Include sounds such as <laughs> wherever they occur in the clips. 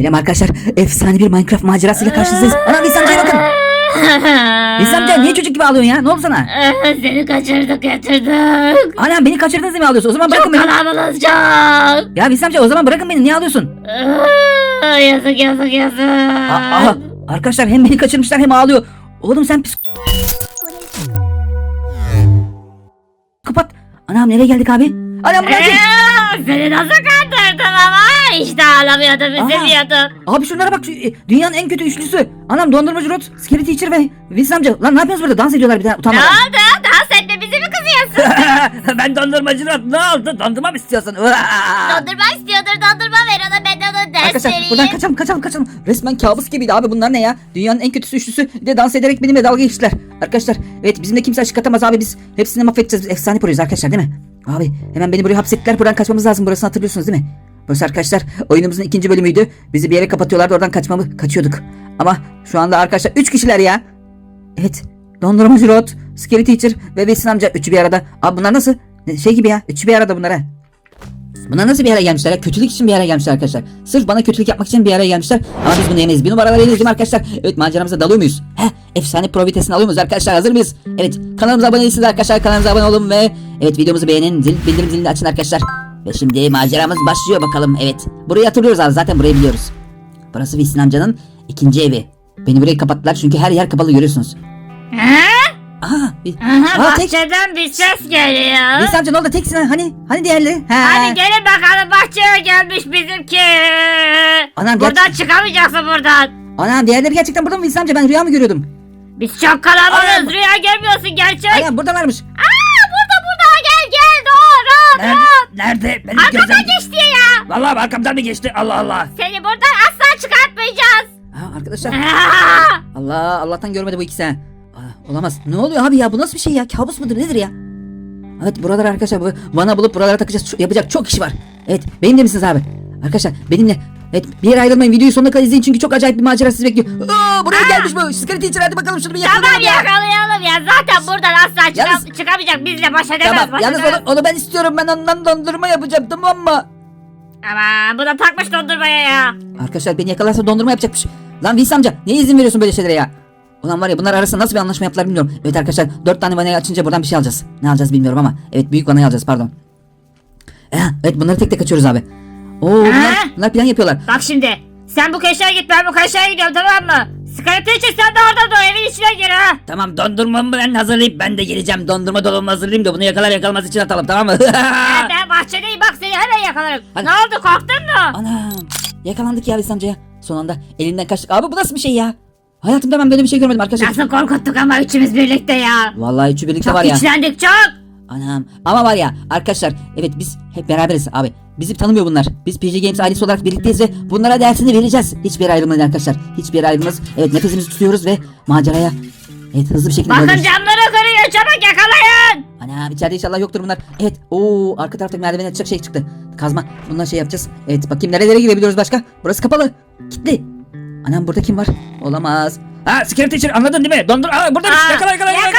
Selam arkadaşlar. Efsane bir Minecraft macerasıyla karşınızdayız. Anam İhsan amcaya bakın. Amca niye çocuk gibi ağlıyorsun ya? Ne oldu sana? <laughs> Seni kaçırdık getirdik. Anam beni kaçırdınız diye mi ağlıyorsun? O zaman Çok bırakın beni. kalabalığız çok. Ya amca o zaman bırakın beni. Niye ağlıyorsun? Yazık yazık yazık. Aa, arkadaşlar hem beni kaçırmışlar hem ağlıyor. Oğlum sen pis... Kapat. Anam nereye geldik abi? Anam ne? Ee, Seni nasıl kandırdım ama işte ağlamıyordum üzülüyordum. Abi şunlara bak. şu, e, Dünyanın en kötü üçlüsü. Anam dondurmacı Rod, Scary Teacher ve Wilson amca. Lan ne yapıyorsunuz burada? Dans ediyorlar bir daha Ne utanmadan. oldu? Dans etme bizi mi kızıyorsun? <laughs> ben dondurmacı Rod. Ne oldu? Dondurma mı istiyorsun? dondurma istiyordur dondurma ver ona ben ona ders Arkadaşlar vereyim. buradan kaçalım kaçalım kaçalım. Resmen kabus gibiydi abi bunlar ne ya? Dünyanın en kötüsü üçlüsü bir de dans ederek benimle dalga geçtiler. Arkadaşlar evet bizimle kimse açık atamaz abi biz hepsini mahvedeceğiz. Biz efsane proyuz arkadaşlar değil mi? Abi hemen beni buraya hapsettiler buradan kaçmamız lazım burasını hatırlıyorsunuz değil mi? Burası arkadaşlar oyunumuzun ikinci bölümüydü. Bizi bir yere kapatıyorlardı oradan kaçmamı kaçıyorduk. Ama şu anda arkadaşlar 3 kişiler ya. Evet. Dondurmacı Rod, Scary Teacher ve Besin amca üçü bir arada. Abi bunlar nasıl? Şey gibi ya. Üçü bir arada bunlar ha. Bunlar nasıl bir araya gelmişler ya? Kötülük için bir araya gelmişler arkadaşlar. Sırf bana kötülük yapmak için bir araya gelmişler. Ama biz bunu yemeyiz. Bir numaraları yemeyiz değil mi arkadaşlar? Evet maceramıza dalıyor muyuz? Heh, efsane pro vitesini alıyor muyuz arkadaşlar? Hazır mıyız? Evet kanalımıza abone değilsiniz arkadaşlar. Kanalımıza abone olun ve evet videomuzu beğenin. Zil, bildirim zilini açın arkadaşlar. Ve şimdi maceramız başlıyor bakalım. Evet. Burayı hatırlıyoruz abi. Zaten burayı biliyoruz. Burası Wilson amcanın ikinci evi. Beni buraya kapattılar çünkü her yer kapalı görüyorsunuz. Ha? Aha, bir, Aha, Aa, tek, bahçeden bir ses geliyor. Wilson amca ne oldu teksin ha? Hani, hani diğerleri? Ha. Hadi gelin bakalım bahçeye gelmiş bizimki. Anam, buradan gerçek- çıkamayacaksın buradan. Ana diğerleri gerçekten burada mı Wilson amca? Ben rüya mı görüyordum? Biz çok kalabalığız. Anam. Rüya görmüyorsun gerçek. Aynen buradalarmış. Aa burada burada gel gel doğru Nerede? Nerede? Benim Arkadan geçti ya. Vallahi arkamdan mı geçti? Allah Allah. Seni buradan asla çıkartmayacağız. Ha, arkadaşlar. Aa! <laughs> Allah Allah'tan görmedi bu ikisi ha. Aa, olamaz. Ne oluyor abi ya? Bu nasıl bir şey ya? Kabus mudur nedir ya? Evet buralar arkadaşlar bu vana bulup buralara takacağız. Yapacak çok iş var. Evet benimle misiniz abi? Arkadaşlar benimle. Evet bir yere ayrılmayın. Videoyu sonuna kadar izleyin çünkü çok acayip bir macera sizi bekliyor. Aa, buraya gelmiş bu. Scary Teacher hadi bakalım şunu bir Tamam yakalayalım ya. yakalayalım ya. Zaten buradan asla çıka- Yalnız- çıkamayacak. Bizle baş edemez. Tamam baş yalnız edemez. onu, onu ben istiyorum. Ben ondan dondurma yapacağım tamam mı? Aman bu da takmış dondurmaya ya. Arkadaşlar beni yakalarsa dondurma yapacakmış. Lan Vinci amca niye izin veriyorsun böyle şeylere ya? Ulan var ya bunlar arasında nasıl bir anlaşma yaptılar bilmiyorum. Evet arkadaşlar dört tane vanayı açınca buradan bir şey alacağız. Ne alacağız bilmiyorum ama. Evet büyük vanayı alacağız pardon. Eh, evet bunları tek tek açıyoruz abi. Oo bunlar, Ha? bunlar plan yapıyorlar. Bak şimdi. Sen bu köşeye git ben bu köşeye gidiyorum tamam mı? Sıkıntı için sen de orada dur evin içine gir ha. Tamam dondurmamı ben hazırlayıp ben de geleceğim. Dondurma dolabımı hazırlayayım da bunu yakalar yakalamaz için atalım tamam mı? Ha, <laughs> ben bahçedeyim bak seni hemen yakalarım. Hadi. Ne oldu korktun mu? Anam yakalandık ya Vinci amcaya. Son anda elinden kaçtık. Abi bu nasıl bir şey ya? Hayatımda ben böyle bir şey görmedim arkadaşlar. Nasıl korkuttuk ama üçümüz birlikte ya. Vallahi üçü birlikte Çok var ya. içlendik çok. Anam ama var ya arkadaşlar evet biz hep beraberiz abi. Bizi tanımıyor bunlar. Biz PG Games ailesi olarak birlikteyiz ve bunlara dersini vereceğiz. Hiçbir ayrılmayın arkadaşlar. Hiçbir ayrılmaz. Evet nefesimizi tutuyoruz ve maceraya evet hızlı bir şekilde Bakın camları kırıyor çabuk yakalayın. Anam içeride inşallah yoktur bunlar. Evet ooo arka tarafta merdiven açacak şey çıktı. Kazma bundan şey yapacağız. Evet bakayım nerelere girebiliyoruz başka. Burası kapalı. Kilitli. Anam burada kim var? Olamaz. Ha Scary Teacher anladın değil mi? Dondur. Aa buradaymış. Aa, yakala yakala yakala.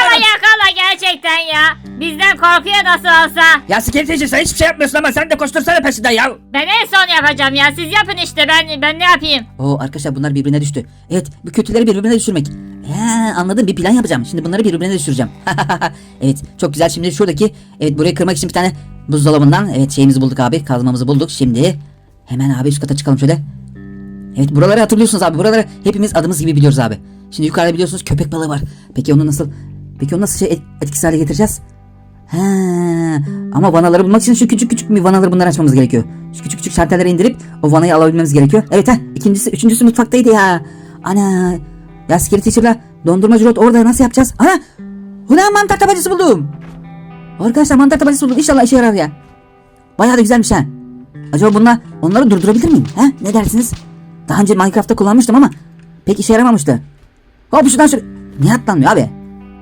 Korkuyor nasıl olsa. Ya Scary Teacher sen hiçbir şey yapmıyorsun ama sen de koştursana peşinden ya. Ben en son yapacağım ya. Siz yapın işte ben ben ne yapayım? Oo arkadaşlar bunlar birbirine düştü. Evet bu kötüleri birbirine düşürmek. He, anladım bir plan yapacağım. Şimdi bunları birbirine düşüreceğim. <laughs> evet çok güzel. Şimdi şuradaki evet burayı kırmak için bir tane buzdolabından evet şeyimizi bulduk abi. Kazmamızı bulduk. Şimdi hemen abi üst kata çıkalım şöyle. Evet buraları hatırlıyorsunuz abi. Buraları hepimiz adımız gibi biliyoruz abi. Şimdi yukarıda biliyorsunuz köpek balığı var. Peki onu nasıl Peki onu nasıl şey et- etkisiz hale getireceğiz? He, ama vanaları bulmak için şu küçük küçük bir vanaları bunları açmamız gerekiyor. Şu küçük küçük şalterleri indirip o vanayı alabilmemiz gerekiyor. Evet ha ikincisi üçüncüsü mutfaktaydı ya. Ana ya Scary Teacher'la dondurmacı Rod orada nasıl yapacağız? Ana ulan mantar tabancası buldum. Arkadaşlar mantar tabancası buldum. İnşallah işe yarar ya. Bayağı da güzelmiş ha. Acaba bununla onları durdurabilir miyim? Ha? Ne dersiniz? Daha önce Minecraft'ta kullanmıştım ama pek işe yaramamıştı. Hop şuradan şöyle. Niye atlanmıyor abi?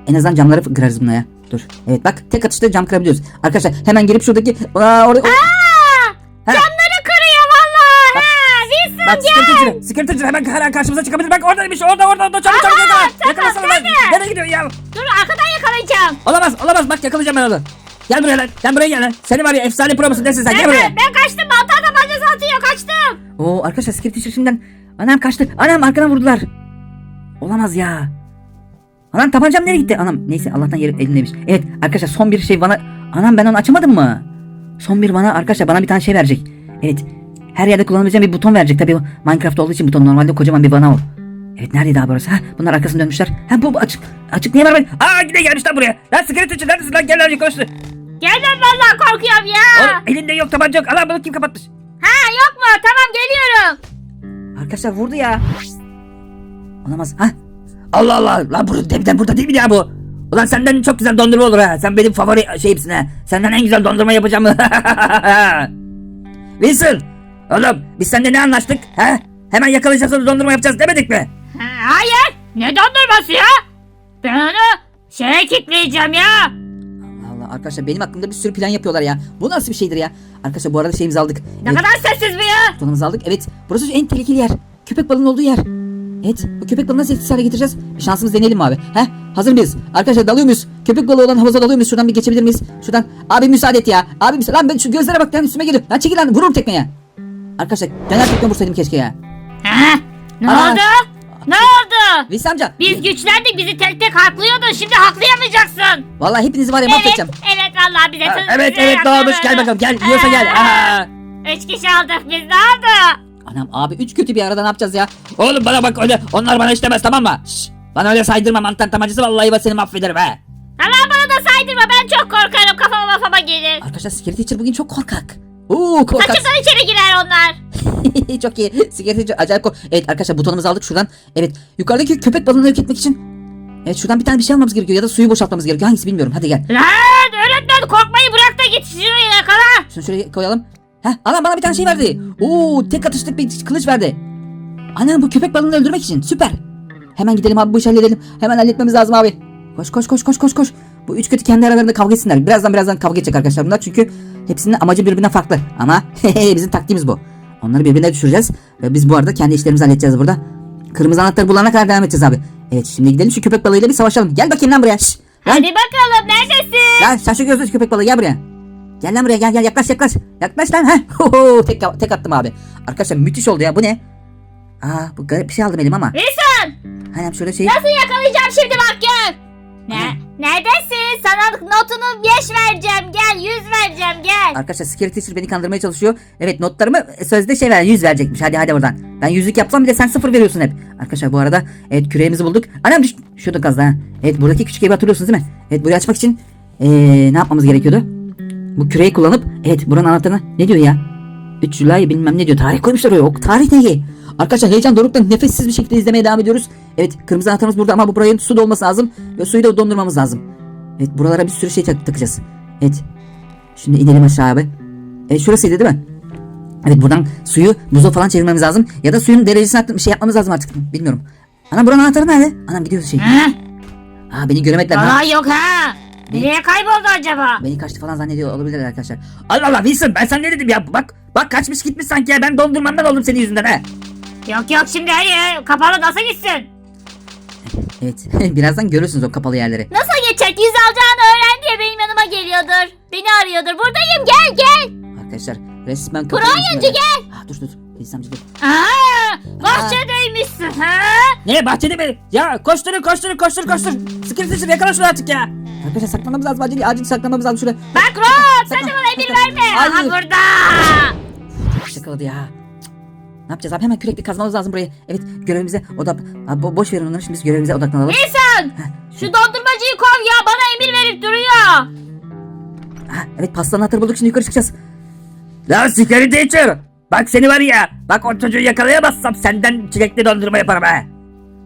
En azından camları kırarız bununla ya. Dur. Evet bak tek atışta cam kırabiliyoruz. Arkadaşlar hemen gelip şuradaki... Aa, orada... Ha. Camları kırıyor vallahi. Ha, Wilson Bak sıkıntıcı. Sıkıntıcı hemen her an karşımıza çıkabilir. Bak oradaymış orada orada orada çabuk çabuk yakala. Yakalasana lan. Nereye gidiyor ya? dur arkadan yakalayacağım. Olamaz olamaz bak yakalayacağım ben onu. Gel buraya lan. Sen buraya gel lan. Seni var ya efsane pro musun nesin sen? Gel Ben, buraya. ben kaçtım mantar tabancası atıyor kaçtım. Oo arkadaşlar Skip Teacher şimdiden. Anam kaçtı. Anam arkadan vurdular. Olamaz ya. Anam tabancam nereye gitti? Anam neyse Allah'tan yeri elindeymiş. Evet arkadaşlar son bir şey bana... Anam ben onu açamadım mı? Son bir bana arkadaşlar bana bir tane şey verecek. Evet. Her yerde kullanabileceğim bir buton verecek. Tabii o Minecraft olduğu için buton normalde kocaman bir bana o. Evet neredeydi abi burası? Ha, bunlar arkasını dönmüşler. Ha bu, bu açık. Açık niye var ben? Aa yine gelmiş lan buraya. Lan Skip Teacher neredesin lan? Gel lan koştu. Gelmem vallahi korkuyorum ya. Oğlum elinde yok tabanca yok. Allah bunu kim kapatmış? Ha yok mu? Tamam geliyorum. Arkadaşlar vurdu ya. Olamaz. Ha? Allah Allah. Lan burada debiden burada değil mi ya bu? Ulan senden çok güzel dondurma olur ha. Sen benim favori şeyimsin ha. Senden en güzel dondurma yapacağım. <laughs> Wilson. Oğlum biz seninle ne anlaştık? Ha? Hemen yakalayacağız onu dondurma yapacağız demedik mi? Ha, hayır. Ne dondurması ya? Ben onu şeye kilitleyeceğim ya. Allah Allah arkadaşlar benim hakkımda bir sürü plan yapıyorlar ya. Bu nasıl bir şeydir ya? Arkadaşlar bu arada şeyimizi aldık. Ne Evet, kadar sessiz bu ya. butonumuzu aldık. Evet burası en tehlikeli yer. Köpek balığının olduğu yer. Evet bu köpek balığını nasıl etkisiz hale getireceğiz? Bir şansımız deneyelim abi? He? Hazır mıyız? Arkadaşlar dalıyor muyuz? Köpek balığı olan havuza dalıyor muyuz? Şuradan bir geçebilir miyiz? Şuradan. Abi müsaade et ya. Abi müsaade. Lan ben şu gözlere bak lan üstüme geliyor. Lan çekil lan vururum tekmeye. Arkadaşlar döner tekme vursaydım keşke ya. Ha? Ne Aa. oldu? Ne oldu? Veys amca. Biz güçlendik bizi tek tek haklıyordun şimdi haklayamayacaksın. Vallahi hepinizi var ya Evet, mahvedeceğim. evet vallahi bize Ha, Evet evet ne olmuş gel bakalım gel yiyorsa gel. Aa. Üç kişi aldık biz ne oldu? Anam abi üç kötü bir arada ne yapacağız ya? Oğlum bana bak öyle onlar bana işlemez tamam mı? Şşş, bana öyle saydırma mantar tamacısı vallahi ben seni mahvederim he. Tamam bana da saydırma ben çok korkarım kafama kafama gelir. Arkadaşlar Scary Teacher bugün çok korkak. Oo korkak. Saçımdan içeri girer onlar. <laughs> çok iyi. Scary Teacher acayip kork. Evet arkadaşlar butonumuzu aldık şuradan. Evet yukarıdaki köpek balığını yok etmek için. Evet şuradan bir tane bir şey almamız gerekiyor ya da suyu boşaltmamız gerekiyor. Hangisi bilmiyorum. Hadi gel. Lan öğretmen korkmayı bırak da git şuraya yakala. Şunu şuraya koyalım. Heh anam bana bir tane şey verdi. Oo tek atışlık bir kılıç verdi. Anam bu köpek balığını öldürmek için süper. Hemen gidelim abi bu işi halledelim. Hemen halletmemiz lazım abi. Koş koş koş koş koş koş. Bu üç kötü kendi aralarında kavga etsinler. Birazdan birazdan kavga edecek arkadaşlar bunlar. Çünkü hepsinin amacı birbirinden farklı. Ama <laughs> bizim taktiğimiz bu. Onları birbirine düşüreceğiz. Ve biz bu arada kendi işlerimizi halledeceğiz burada. Kırmızı anahtarı bulana kadar devam edeceğiz abi. Evet şimdi gidelim şu köpek balığıyla bir savaşalım. Gel bakayım lan buraya. Lan, Hadi bakalım neredesin? lan şu gözlü köpek balığı gel buraya. Gel lan buraya gel gel yaklaş yaklaş. Yaklaş lan ha. <laughs> Tek, tek attım abi. Arkadaşlar müthiş oldu ya bu ne? Aa bu garip bir şey aldım elim ama. Wilson Hani şöyle şey. nasıl yakalayacağım şimdi bak gör. Ne? Neredesin? Sana notunu 5 vereceğim gel 100 vereceğim gel. Arkadaşlar Scary Teacher beni kandırmaya çalışıyor. Evet notlarımı sözde şey ver 100 verecekmiş. Hadi hadi oradan. Ben yüzlük yapsam bile sen sıfır veriyorsun hep. Arkadaşlar bu arada evet küreğimizi bulduk. Anam düş. Şurada gazda ha. Evet buradaki küçük evi hatırlıyorsunuz değil mi? Evet burayı açmak için ee, ne yapmamız gerekiyordu? Bu küreği kullanıp evet buranın anahtarını ne diyor ya? 3 July bilmem ne diyor. Tarih koymuşlar oraya. O tarih ne? Arkadaşlar heyecan dorukta nefessiz bir şekilde izlemeye devam ediyoruz. Evet kırmızı anahtarımız burada ama bu buranın su dolması lazım. Ve suyu da dondurmamız lazım. Evet buralara bir sürü şey tak- takacağız. Evet. Şimdi inelim aşağı abi. Evet şurasıydı değil mi? Evet buradan suyu buza falan çevirmemiz lazım. Ya da suyun derecesini arttırıp bir şey yapmamız lazım artık. Bilmiyorum. Ana buranın anahtarı nerede? Anam gidiyor şey. Ha? Aa beni göremediler. Ha, Vallahi yok ha. Nereye kayboldu acaba? Beni kaçtı falan zannediyor olabilirler arkadaşlar. Allah Allah Wilson ben sana ne dedim ya? Bak bak kaçmış gitmiş sanki ya. Ben dondurmandan oldum senin yüzünden ha. Yok yok şimdi hayır. Kapalı nasıl gitsin? Evet <laughs> birazdan görürsünüz o kapalı yerleri. Nasıl geçecek? Yüz alacağını öğren diye benim yanıma geliyordur. Beni arıyordur. Buradayım gel gel. Arkadaşlar resmen kapalı. Kur'an gel. Ha, dur dur. Wilson dur. Aa, bahçedeymişsin ha? Ne bahçede mi? Ya koşturun koşturun koştur koştur. Sıkır sıkır yakala şunu artık ya. Arkadaşlar saklanmamız lazım acil acil saklanmamız lazım şuraya. Bak Rod sen de bana emir verme. Aha Hayır. burada. Şakaladı ya. Ne yapacağız abi hemen kürekle kazmamız lazım burayı. Evet görevimize odak... Abi, bo- boş verin onları şimdi biz görevimize odaklanalım. Wilson şu dondurmacıyı kov ya bana emir verip duruyor. Ha, evet pastanın anahtarı bulduk şimdi yukarı çıkacağız. Lan Scary Teacher. Bak seni var ya. Bak o çocuğu yakalayamazsam senden çilekli dondurma yaparım ha.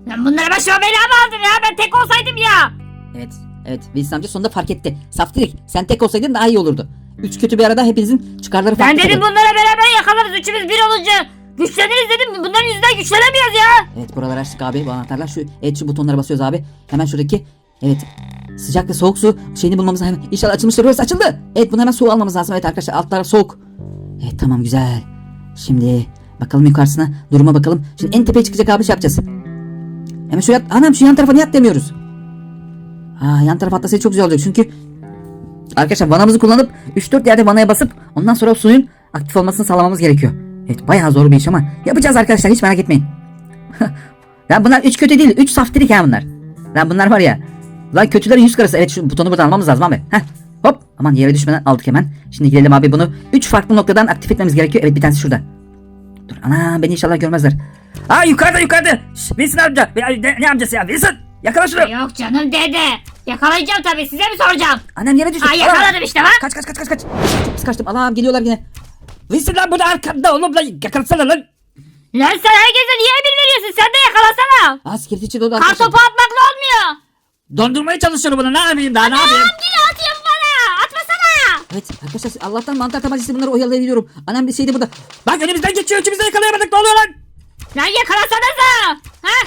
Sen bunları başıma bela mı aldın ya? Ben tek olsaydım ya. Evet. Evet Wilson amca sonunda fark etti. Saftirik sen tek olsaydın daha iyi olurdu. Üç kötü bir arada hepinizin çıkarları farklı. Ben dedim tabii. bunlara beraber yakalarız. Üçümüz bir olunca güçleniriz dedim. Bunların yüzünden güçlenemiyoruz ya. Evet buraları açtık abi bu anahtarlar şu evet şu butonlara basıyoruz abi. Hemen şuradaki evet sıcak ve soğuk su şeyini bulmamız hemen inşallah açılmıştır burası açıldı. Evet bunu hemen su almamız lazım evet arkadaşlar alt taraf soğuk. Evet tamam güzel. Şimdi bakalım yukarısına duruma bakalım. Şimdi en tepeye çıkacak abi şey yapacağız. Hemen şu yat anam şu yan tarafa niye atlamıyoruz? Aa yan tarafa atlasaydı çok güzel olacak çünkü Arkadaşlar vanamızı kullanıp 3-4 yerde vanaya basıp ondan sonra o suyun aktif olmasını sağlamamız gerekiyor. Evet bayağı zor bir iş ama yapacağız arkadaşlar hiç merak etmeyin. <laughs> Lan bunlar üç kötü değil. Üç saftirik ha bunlar. Lan bunlar var ya. Lan kötülerin yüz karası. Evet şu butonu buradan almamız lazım abi. Heh. Hop. Aman yere düşmeden aldık hemen. Şimdi gidelim abi bunu. Üç farklı noktadan aktif etmemiz gerekiyor. Evet bir tanesi şurada. Dur ana beni inşallah görmezler. Aa yukarıda yukarıda. Şş, Wilson amca. Ne, ne amcası ya Wilson? Yakala şunu. Yok canım dede. Yakalayacağım tabii size mi soracağım? Annem yere düştü. Ay yakaladım işte bak. Kaç kaç kaç kaç kaç. Pis kaçtım. Allah'ım geliyorlar yine. Wilson lan burada arkanda oğlum lan yakalasana lan. Lan sen herkese niye emir veriyorsun? Sen de yakalasana. Aa sikirti içi dolu Kar arkadaşlar. topu atmakla olmuyor. Dondurmaya çalışıyorum bunu ne yapayım daha ne yapayım. Dili atıyorsun bana. Atmasana. Evet arkadaşlar Allah'tan mantar tabancası bunları oyalayabiliyorum. Annem bir şeydi burada. Bak önümüzden geçiyor de yakalayamadık ne oluyor lan? Lan yakalasanıza. Ha?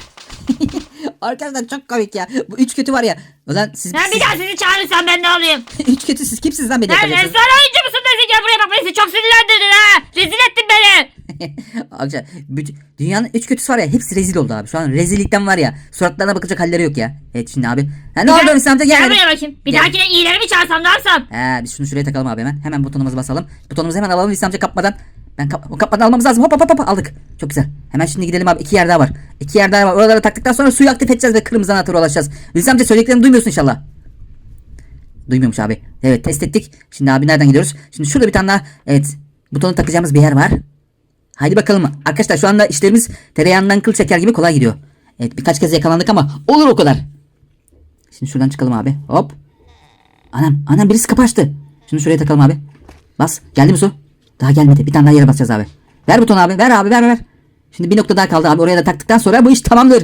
<laughs> Arkadaşlar çok komik ya. Bu üç kötü var ya. Ulan siz, Ben bir daha sizi çağırırsam ben ne olayım? <laughs> üç kötü siz kimsiniz lan beni Lan sen oyuncu musun desin gel buraya bak beni çok sinirlendirdin ha. Rezil ettin beni. <laughs> Arkadaşlar bütün- dünyanın üç kötüsü var ya hepsi rezil oldu abi. Şu an rezillikten var ya. Suratlarına bakacak halleri yok ya. Evet şimdi abi. Ha, ne oldu Hüsnü amca Gel gel. buraya bakayım. Bir Gel. dahakine iyileri mi çağırsam ne yapsam? He biz şunu şuraya takalım abi hemen. Hemen butonumuzu basalım. Butonumuzu hemen alalım Hüsnü amca kapmadan. Ben kap o kapmadan almamız lazım. Hop hop hop hop aldık. Çok güzel. Hemen şimdi gidelim abi. İki yer daha var. İki yer daha var. Oraları taktıktan sonra suyu aktif edeceğiz ve kırmızı anahtara ulaşacağız. Hüsnü amca söylediklerimi duymuyorsun inşallah. Duymuyormuş abi. Evet test ettik. Şimdi abi nereden gidiyoruz? Şimdi şurada bir tane daha evet butonu takacağımız bir yer var. Haydi bakalım. Arkadaşlar şu anda işlerimiz tereyağından kıl çeker gibi kolay gidiyor. Evet birkaç kez yakalandık ama olur o kadar. Şimdi şuradan çıkalım abi. Hop. Anam anam birisi kapı açtı. Şunu şuraya takalım abi. Bas. Geldi mi su? Daha gelmedi. Bir tane daha yere basacağız abi. Ver butonu abi. Ver abi ver ver. Şimdi bir nokta daha kaldı abi. Oraya da taktıktan sonra bu iş tamamdır.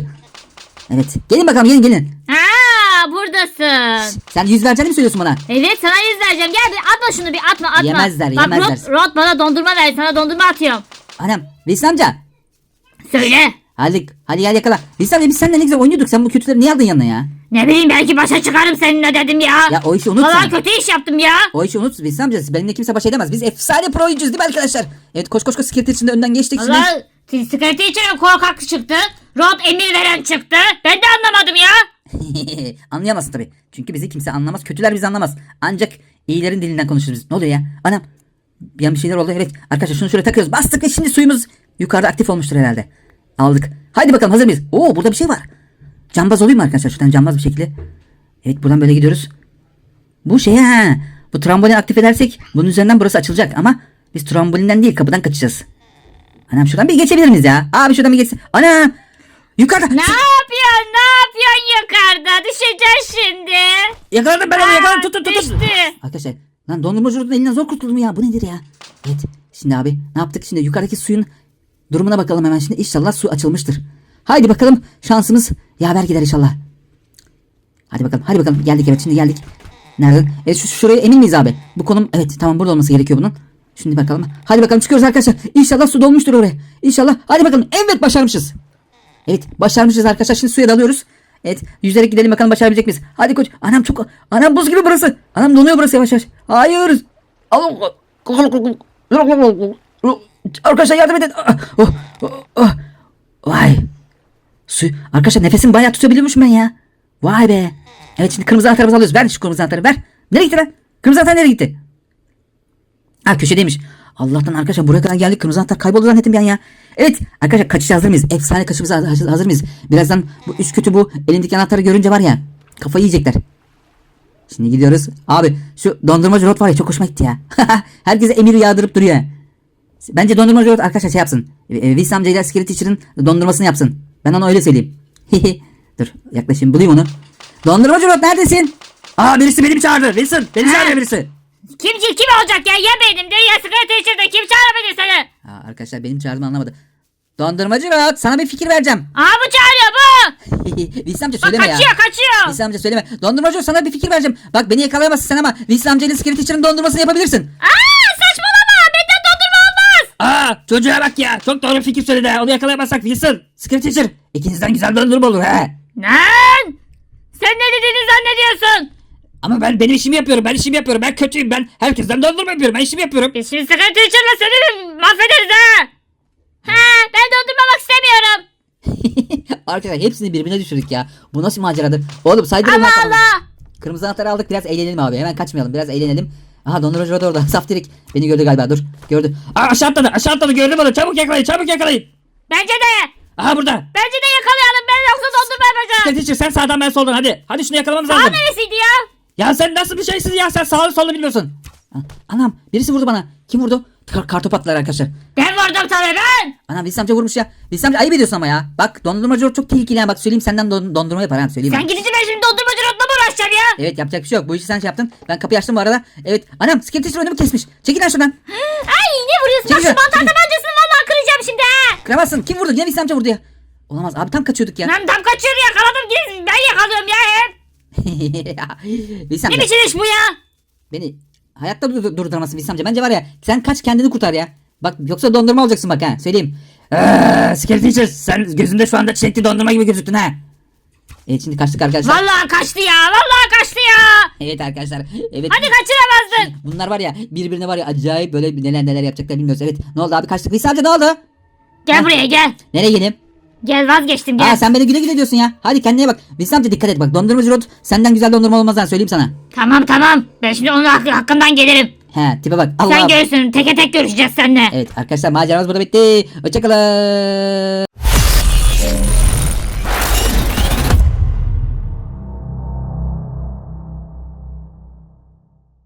Evet. Gelin bakalım gelin gelin. Ha buradasın. Sen yüz vereceğini mi söylüyorsun bana? Evet sana yüz vereceğim. Gel bir atma şunu bir atma atma. Yemezler, Bak yemezler. Rod, Rod bana dondurma ver sana dondurma atıyorum. Anam. Wilson amca. Söyle. Hadi, hadi gel yakala. Amca biz seninle ne güzel oynuyorduk. Sen bu kötüleri niye aldın yanına ya? Ne bileyim belki başa çıkarım seninle dedim ya. Ya o işi unut Valla sen. kötü iş yaptım ya. O işi unut Wilson amca. Benimle kimse baş edemez. Biz efsane pro oyuncuyuz değil mi arkadaşlar? Evet koş koş koş skirtin içinde önden geçtik şimdi. Valla sigareti içen korkak çıktı. Rod emir veren çıktı. Ben de anlamadım ya. <laughs> Anlayamazsın tabii. Çünkü bizi kimse anlamaz. Kötüler bizi anlamaz. Ancak iyilerin dilinden konuşuruz. Ne oluyor ya? Anam. Bir şeyler oldu. Evet. Arkadaşlar şunu şöyle takıyoruz. Bastık ve şimdi suyumuz yukarıda aktif olmuştur herhalde. Aldık. Haydi bakalım hazır mıyız? Oo burada bir şey var. Cambaz olayım arkadaşlar? Şuradan cambaz bir şekilde. Evet buradan böyle gidiyoruz. Bu şey ha. Bu trambolini aktif edersek bunun üzerinden burası açılacak ama biz trambolinden değil kapıdan kaçacağız. Anam şuradan bir geçebilir miyiz ya? Abi şuradan bir geçsin. Ana! Yukarıda. Ne yapıyorsun yukarıda? Düşeceksin şimdi. Yakaladım ben onu yakaladım. Aa, Tut tut tut. tut. düştü. Arkadaşlar lan dondurmacının elinden zor kurtuldum ya. Bu nedir ya? Evet. Şimdi abi ne yaptık? Şimdi yukarıdaki suyun durumuna bakalım hemen şimdi. İnşallah su açılmıştır. Haydi bakalım şansımız yaver gider inşallah. Hadi bakalım. Hadi bakalım. Geldik evet şimdi geldik. Nereden? Evet şu, şuraya emin miyiz abi? Bu konum evet tamam burada olması gerekiyor bunun. Şimdi bakalım. Hadi bakalım çıkıyoruz arkadaşlar. İnşallah su dolmuştur oraya. İnşallah. Hadi bakalım. Evet başarmışız. Evet başarmışız arkadaşlar. Şimdi suya dalıyoruz. Evet yüzerek gidelim bakalım başarabilecek miyiz? Hadi koç. Anam çok anam buz gibi burası. Anam donuyor burası yavaş yavaş. Hayır. Arkadaşlar yardım edin. Oh, oh, oh. Vay. Su. Arkadaşlar nefesimi bayağı tutabiliyormuşum ben ya. Vay be. Evet şimdi kırmızı anahtarımızı alıyoruz. Ver şu kırmızı anahtarı ver. Nereye gitti lan? Kırmızı anahtar nereye gitti? Ha köşedeymiş. Allah'tan arkadaşlar buraya kadar geldik. Kırmızı anahtar kayboldu zannettim an ya. Evet arkadaşlar kaçışa hazır mıyız? Efsane kaçışımıza hazır, mıyız? Birazdan bu üç kötü bu elindeki anahtarı görünce var ya. Kafayı yiyecekler. Şimdi gidiyoruz. Abi şu dondurmacı rot var ya çok hoşuma gitti ya. <laughs> Herkese emir yağdırıp duruyor. Bence dondurmacı rot arkadaşlar şey yapsın. E, e, Wilson amcayla Secret Teacher'ın dondurmasını yapsın. Ben ona öyle söyleyeyim. <laughs> Dur yaklaşayım bulayım onu. Dondurmacı rot neredesin? Aa birisi beni mi çağırdı? Wilson beni çağırıyor birisi. Kim kim olacak ya? Ya benim de ya sıkıntı içinde. Kim çağırabilir seni? Aa, arkadaşlar benim çağrımı anlamadı. Dondurmacı rot sana bir fikir vereceğim. Aa bu çağırıyor bu. <laughs> Wilson amca Bak söyleme ya. kaçıyor kaçıyor. Wilson amca söyleme. Dondurmacı rot sana bir fikir vereceğim. Bak beni yakalayamazsın sen ama Wilson amcayla Secret Teacher'ın dondurmasını yapabilirsin. Aa saçmalama. Benden dondurma olmaz. Aa çocuğa bak ya. Çok doğru fikir söyledi. ha. Onu yakalayamazsak Wilson. Secret Teacher. İkinizden güzel dondurma olur he. Lan. Sen ne dediğini zannediyorsun? Ama ben benim işimi yapıyorum. Ben işimi yapıyorum. Ben kötüyüm. Ben herkesten dondurma yapıyorum. Ben işimi yapıyorum. Biz şimdi sıkıntı içinde seni de mahvederiz ha. Ha ben dondurmamak istemiyorum. <laughs> Arkadaşlar hepsini birbirine düşürdük ya. Bu nasıl maceradır? Oğlum saydırın Allah. Allah. Kırmızı anahtarı aldık. Biraz eğlenelim abi. Hemen kaçmayalım. Biraz eğlenelim. Aha dondurmacı orada orada. <laughs> Saftirik. Beni gördü galiba dur. Gördü. Aa, aşağı atladı aşağı atladı gördüm onu. Çabuk yakalayın çabuk yakalayın. Bence de. Aha burada. Bence de yakalayalım. Ben yoksa dondurma yapacağım. Teacher sen sağdan ben soldan hadi. Hadi şunu yakalamamız lazım. neresiydi ya? Ya sen nasıl bir şeysin ya sen sağını solunu bilmiyorsun. Ha, Anam birisi vurdu bana. Kim vurdu? Kar kartop attılar arkadaşlar. Ben vurdum tabii ben. Anam Wilson amca vurmuş ya. Wilson amca ayıp ediyorsun ama ya. Bak dondurmacı çok tehlikeli ha. Bak söyleyeyim senden don- dondurma yapar ha söyleyeyim. Sen gidince ben şimdi dondurmacı rotla mı uğraşacağım ya? Evet yapacak bir şey yok. Bu işi sen şey yaptın. Ben kapıyı açtım bu arada. Evet. Anam Skepticer önümü kesmiş. Çekil lan şuradan. Ay ne vuruyorsun? Bak Çekil şu mantar çekil. tabancasını valla kıracağım şimdi ha. Kıramazsın. Kim vurdu? Yine Wilson amca vurdu ya. Olamaz abi tam kaçıyorduk ya. Lan tam kaçıyor yakaladım. Gidin ben yakalıyorum ya hep. <laughs> Wilson Ne amca biçim iş bu ya? beni hayatta dur- durduramazsın Wilson amca. Bence var ya sen kaç kendini kurtar ya. Bak yoksa dondurma olacaksın bak ha söyleyeyim. Eee Skepticer sen gözümde şu anda çiçekli dondurma gibi gözüktün ha. Evet şimdi kaçtık arkadaşlar. Vallahi kaçtı ya. Vallahi kaçtı ya. Evet arkadaşlar. Evet. Hadi kaçıramazdın. Bunlar var ya birbirine var ya acayip böyle neler neler yapacaklar bilmiyoruz. Evet ne oldu abi kaçtık. Wilson amca ne oldu? Gel buraya gel. Nereye geleyim? Gel vazgeçtim gel. Aa sen beni güle güle diyorsun ya. Hadi kendine bak. Wilson amca dikkat et bak. Dondurmacı Rod senden güzel dondurma olmaz lan söyleyeyim sana. Tamam tamam. Ben şimdi onun hakkı- hakkından gelirim. He tipe bak. Allah. Sen görürsün. Teke tek görüşeceğiz seninle. Evet arkadaşlar maceramız burada bitti. Hoşçakalın.